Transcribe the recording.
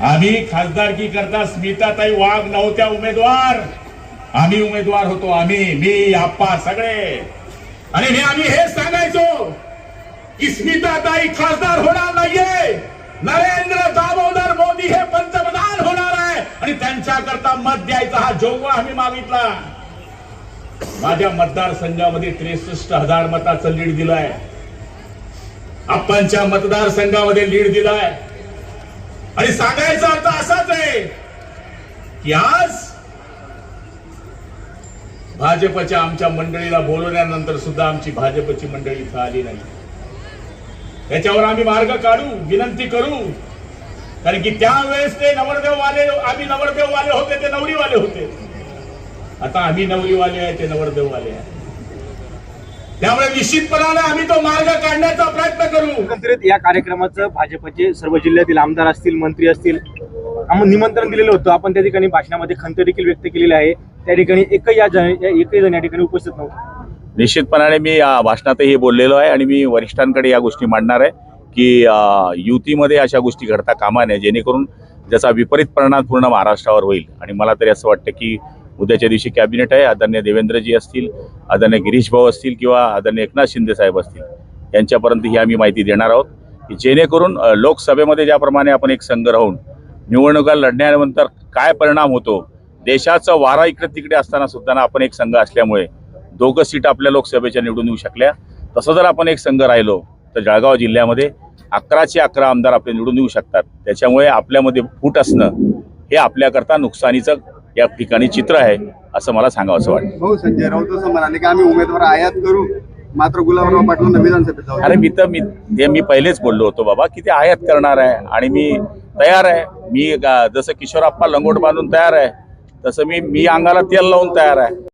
आम्ही खासदारकी करता स्मिताताई वाघ नव्हत्या उमेदवार. आम्ही उमेदवार होतो आम्ही मी आप्पा सगळे. आणि हे आम्ही हे सांगायचो की स्मिताताई खासदार होणार नाहीये. नरेंद्र दामोदर मोदी हे पंतप्रधान होणार आहे. आणि त्यांच्याकरता मत द्यायचा हा जोगवा आम्ही मागितला. माझ्या मतदारसंघामध्ये त्रेसष्ट हजार मताचं लीड दिलाय. आपणच्या मतदारसंघामध्ये लीड दिलाय. आणि सांगायचा अर्थ असाच आहे की आज भाजपच्या आमच्या मंडळीला बोलवल्यानंतर सुद्धा आमची भाजपची मंडळी इथं आली नाही. त्याच्यावर आम्ही मार्ग काढू विनंती करू. कारण की त्यावेळेस ते नवरदेव वाले आम्ही नवरदेव वाले होते ते नवरीवाले होते. आता आम्ही नवरीवाले आहे ते नवरदेव वाले आहे. त्यामुळे निश्चितपणाने आम्ही तो मार्ग काढण्याचा प्रयत्न करू. या कार्यक्रमाचं भाजपचे सर्व जिल्ह्यातील आमदार असतील मंत्री असतील आम्हाला निमंत्रण दिलेलं होतं. आपण त्या ठिकाणी भाषणामध्ये खंत देखील व्यक्त केलेली आहे. त्या ठिकाणी एकही या जण- एकही जण या ठिकाणी उपस्थित नव्हतं. निश्चितपणाने मी या भाषणातही बोललेलो आहे आणि मी वरिष्ठांकडे या गोष्टी मांडणार आहे की युतीमध्ये अशा गोष्टी घडता कामा नये जेणेकरून ज्याचा विपरीत परिणाम पूर्ण महाराष्ट्रावर होईल. आणि मला तरी असं वाटतं की उद्याच्या दिवशी कॅबिनेट आहे आदरणीय देवेंद्रजी असतील आदरणीय गिरीश भाऊ असतील किंवा आदरणीय एकनाथ शिंदे साहेब असतील. यांच्यापर्यंत ही आम्ही माहिती देणार आहोत की जेणेकरून लोकसभेमध्ये ज्याप्रमाणे आपण एक संघ राहून निवडणुका लढण्यानंतर काय परिणाम होतो देशाचा वारा इकडे तिकडे असताना सुद्धा आपण एक संघ असल्यामुळे दोघं सीट आपल्या लोकसभेच्या निवडून येऊ शकल्या. तसं जर आपण एक संघ राहिलो तर जळगाव जिल्ह्यामध्ये अकराचे अकरा आमदार आपले निवडून येऊ शकतात. त्याच्यामुळे आपल्यामध्ये फूट असणं हे आपल्याकरता नुकसानीचं या ठिकाणी चित्र आहे असं मला सांगावं वाटतं. भाऊ संजय राऊत असं म्हणाले की आम्ही उमेदवार आयात करू. मात्र गुलाबराव पाटलांना विधानसभेत जाऊ. अरे मी तर मी ते मी पहिलेच बोललो होतो बाबा की ते आयात करणार आहे आणि मी तयार आहे. मी गा- जसं किशोरप्पा लंगोट बांधून तयार आहे तसं मी मी अंगाला तेल लावून तयार आहे.